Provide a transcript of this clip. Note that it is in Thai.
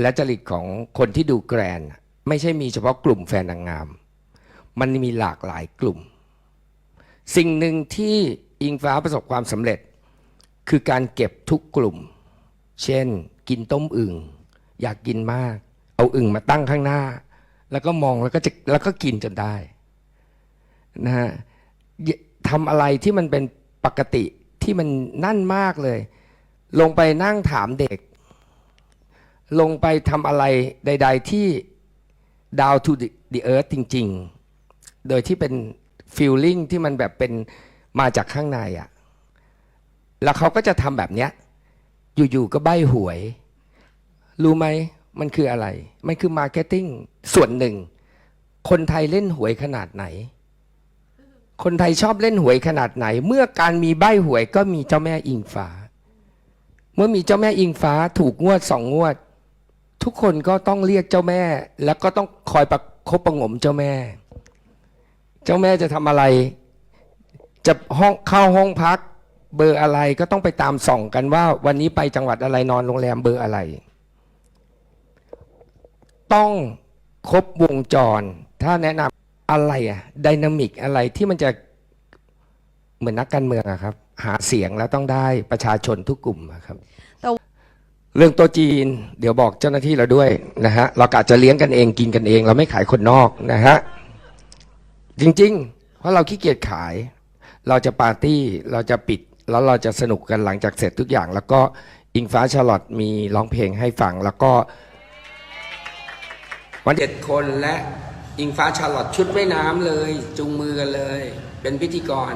และจริตของคนที่ดูแกรน ไม่ใช่มีเฉพาะกลุ่มแฟนนางงาม มันมีหลากหลายกลุ่ม สิ่งหนึ่งที่อิงฟ้าประสบความสำเร็จ คือการเก็บทุกกลุ่ม เช่น กินต้มอึ่งอยากกินมาก เอาอึ่งมาตั้งข้างหน้า แล้วก็มองแล้วก็จะแล้วก็กินจนได้นะฮะทำอะไรที่มันเป็นปกติที่มันนั่นมากเลย ลงไปนั่งถามเด็ก ลงไปทำอะไรใด ๆ ที่ down to the, earth จริง ๆ โดยที่เป็น feeling ที่มันแบบเป็นมาจากข้างในอะแล้วเขาก็จะทำแบบเนี้ย อยู่ ๆ ก็ใบหวย รู้ไหมมันคืออะไร มันคือ marketing ส่วนหนึ่ง คนไทยเล่นหวยขนาดไหน คนไทยชอบเล่นหวยขนาดไหน เมื่อการมีใบหวยก็มีเจ้าแม่อิงฟ้า เมื่อมีเจ้าแม่อิงฟ้าถูกงวดสองงวด ทุกคนก็ต้องเรียกเจ้าแม่ แล้วก็ต้องคอยประคบประงมเจ้าแม่ เจ้าแม่จะทำอะไร จะห้องเข้าห้องพัก เบอร์อะไรก็ต้องไปตามส่องกันว่า วันนี้ไปจังหวัดอะไรนอนโรงแรมเบอร์อะไร ต้องครบวงจร ถ้าแนะนำอะไรอะดินามิกอะไรที่มันจะเหมือนนักการเมืองอะครับ หาเสียงแล้วต้องได้ประชาชนทุกกลุ่มอะครับ เรื่องโตัวจีน เดี๋ยวบอกเจ้าหน้าที่เราด้วยนะฮะเรากะจะเลี้ยงกันเองกินกันเอง เราไม่ขายคนนอกนะฮะจริงๆ เพราะเราขี้เกียจขาย เราจะปาร์ตี้เราจะปิดแล้วเราจะสนุกกันหลังจากเสร็จทุกอย่าง แล้วก็อิงฟ้าชาลอตมีร้องเพลงให้ฟังแล้วก็วันเจ็ดคนและอิงฟ้าชาลอตชุดว่ายน้ำเลย จุงมือกันเลย เป็นพิธีกร